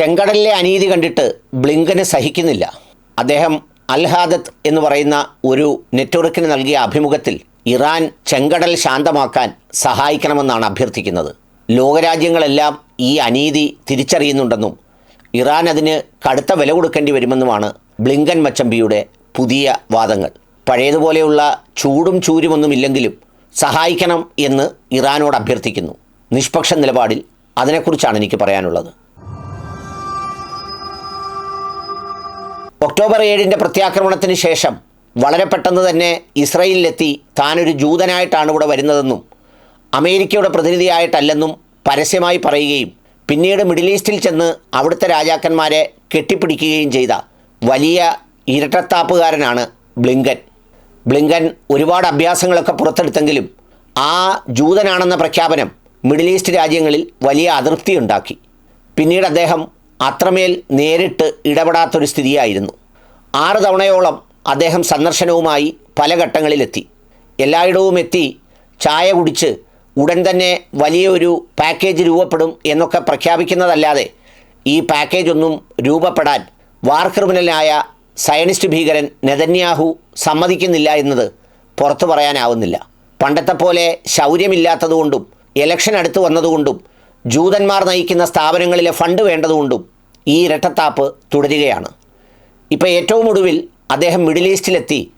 ചെങ്കടലിലെ അനീതി കണ്ടിട്ട് ബ്ലിങ്കന് സഹിക്കുന്നില്ല. അദ്ദേഹം അൽഹാദത്ത് എന്ന് പറയുന്ന ഒരു നെറ്റ്വർക്കിന് നൽകിയ അഭിമുഖത്തിൽ ഇറാൻ ചെങ്കടൽ ശാന്തമാക്കാൻ സഹായിക്കണമെന്നാണ് അഭ്യർത്ഥിക്കുന്നത്. ലോകരാജ്യങ്ങളെല്ലാം ഈ അനീതി തിരിച്ചറിയുന്നുണ്ടെന്നും ഇറാൻ അതിന് കടുത്ത വില കൊടുക്കേണ്ടി വരുമെന്നുമാണ് ബ്ലിങ്കൻ മച്ചമ്പിയുടെ പുതിയ വാദങ്ങൾ. പഴയതുപോലെയുള്ള ചൂടും ചൂരുമൊന്നുമില്ലെങ്കിലും സഹായിക്കണം എന്ന് ഇറാനോട് അഭ്യർത്ഥിക്കുന്നു. നിഷ്പക്ഷ നിലപാടിൽ അതിനെക്കുറിച്ചാണ് എനിക്ക് പറയാനുള്ളത്. ഒക്ടോബർ ഏഴിന്റെ പ്രത്യാക്രമണത്തിന് ശേഷം വളരെ പെട്ടെന്ന് തന്നെ ഇസ്രയേലിലെത്തി താനൊരു ജൂതനായിട്ടാണ് ഇവിടെ വരുന്നതെന്നും അമേരിക്കയുടെ പ്രതിനിധിയായിട്ടല്ലെന്നും പരസ്യമായി പറയുകയും പിന്നീട് മിഡിൽ ഈസ്റ്റിൽ ചെന്ന് അവിടുത്തെ രാജാക്കന്മാരെ കെട്ടിപ്പിടിക്കുകയും ചെയ്ത വലിയ ഇരട്ടത്താപ്പുകാരനാണ് ബ്ലിങ്കൻ. ബ്ലിങ്കൻ ഒരുപാട് അഭ്യാസങ്ങളൊക്കെ പുറത്തെടുത്തെങ്കിലും ആ ജൂതനാണെന്ന പ്രഖ്യാപനം മിഡിൽ ഈസ്റ്റ് രാജ്യങ്ങളിൽ വലിയ അതൃപ്തി ഉണ്ടാക്കി. പിന്നീട് അദ്ദേഹം അത്രമേൽ നേരിട്ട് ഇടപെടാത്തൊരു സ്ഥിതിയായിരുന്നു. ആറ് തവണയോളം അദ്ദേഹം സന്ദർശനവുമായി പല ഘട്ടങ്ങളിലെത്തി. എല്ലായിടവും എത്തി ചായ കുടിച്ച് ഉടൻ തന്നെ വലിയൊരു പാക്കേജ് രൂപപ്പെടും എന്നൊക്കെ പ്രഖ്യാപിക്കുന്നതല്ലാതെ ഈ പാക്കേജ് ഒന്നും രൂപപ്പെടാൻ വാർ ക്രിമിനലായ സയനിസ്റ്റ് ഭീകരൻ നെതന്യാഹു സമ്മതിക്കുന്നില്ല എന്നത് പുറത്തു പറയാനാവുന്നില്ല. പണ്ടത്തെ പോലെ ശൗര്യമില്ലാത്തതുകൊണ്ടും ഇലക്ഷൻ അടുത്ത് വന്നതുകൊണ്ടും ജൂതന്മാർ നയിക്കുന്ന സ്ഥാപനങ്ങളിലെ ഫണ്ട് വേണ്ടതുകൊണ്ടും ഈ ഇരട്ടത്താപ്പ് തുടരുകയാണ്. ഇപ്പോൾ ഏറ്റവും ഒടുവിൽ അദ്ദേഹം മിഡിൽ ഈസ്റ്റിലെത്തി.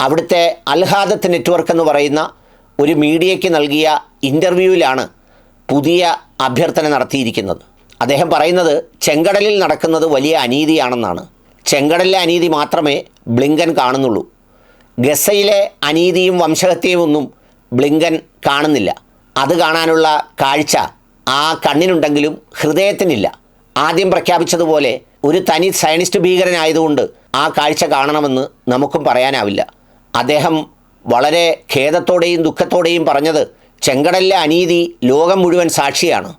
അവിടുത്തെ അൽഹാദത്ത് നെറ്റ്വർക്ക് എന്ന് പറയുന്ന ഒരു മീഡിയയ്ക്ക് നൽകിയ ഇന്റർവ്യൂവിലാണ് പുതിയ അഭ്യർത്ഥന നടത്തിയിരിക്കുന്നത്. അദ്ദേഹം പറയുന്നത് ചെങ്കടലിൽ നടക്കുന്നത് വലിയ അനീതിയാണെന്നാണ്. ചെങ്കടലിലെ അനീതി മാത്രമേ ബ്ലിങ്കൻ കാണുന്നുള്ളൂ. ഗസയിലെ അനീതിയും വംശഹത്യയും ഒന്നും ബ്ലിങ്കൻ കാണുന്നില്ല. അത് കാണാനുള്ള കാഴ്ച ആ കണ്ണിനുണ്ടെങ്കിലും ഹൃദയത്തിനില്ല. ആദ്യം പ്രഖ്യാപിച്ചതുപോലെ ഒരു തനി സയനിസ്റ്റ് ഭീകരനായതുകൊണ്ട് ആ കാഴ്ച കാണണമെന്ന് നമുക്കും പറയാനാവില്ല. അദ്ദേഹം വളരെ ഖേദത്തോടെയും ദുഃഖത്തോടെയും പറഞ്ഞത് ചെങ്കടലിലെ അനീതി ലോകം മുഴുവൻ സാക്ഷിയാണ്.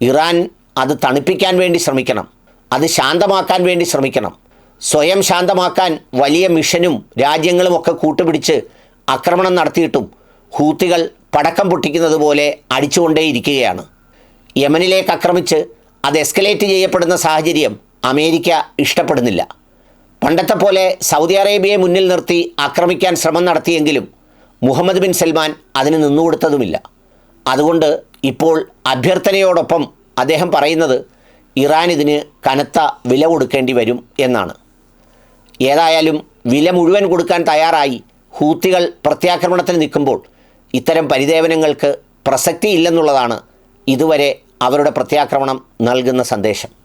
ഇറാൻ അത് തണുപ്പിക്കാൻ വേണ്ടി ശ്രമിക്കണം. അത് ശാന്തമാക്കാൻ വേണ്ടി ശ്രമിക്കണം. സ്വയം ശാന്തമാക്കാൻ വലിയ മിഷനും രാജ്യങ്ങളും ഒക്കെ കൂട്ടുപിടിച്ച് ആക്രമണം നടത്തിയിട്ടും ഹൂത്തികൾ പടക്കം പൊട്ടിക്കുന്നത് പോലെ അടിച്ചുകൊണ്ടേയിരിക്കുകയാണ്. യമനിലേക്ക് ആക്രമിച്ച് അത് എസ്കലേറ്റ് ചെയ്യപ്പെടുന്ന സാഹചര്യം അമേരിക്ക ഇഷ്ടപ്പെടുന്നില്ല. പണ്ടത്തെ പോലെ സൗദി അറേബ്യയെ മുന്നിൽ നിർത്തി ആക്രമിക്കാൻ ശ്രമം നടത്തിയെങ്കിലും മുഹമ്മദ് ബിൻ സൽമാൻ അതിന് നിന്നുകൊടുത്തതുമില്ല അതുകൊണ്ട് ഇപ്പോൾ അഭ്യർത്ഥനയോടൊപ്പം അദ്ദേഹം പറയുന്നത് ഇറാൻ ഇതിന് കനത്ത വില കൊടുക്കേണ്ടി വരും എന്നാണ്. ഏതായാലും വില മുഴുവൻ കൊടുക്കാൻ തയ്യാറായി ഹൂത്തികൾ പ്രത്യാക്രമണത്തിന് നിൽക്കുമ്പോൾ ഇത്തരം പരിദേവനങ്ങൾക്ക് പ്രസക്തിയില്ലെന്നുള്ളതാണ് ഇതുവരെ അവരുടെ പ്രത്യാക്രമണം നൽകുന്ന സന്ദേശം.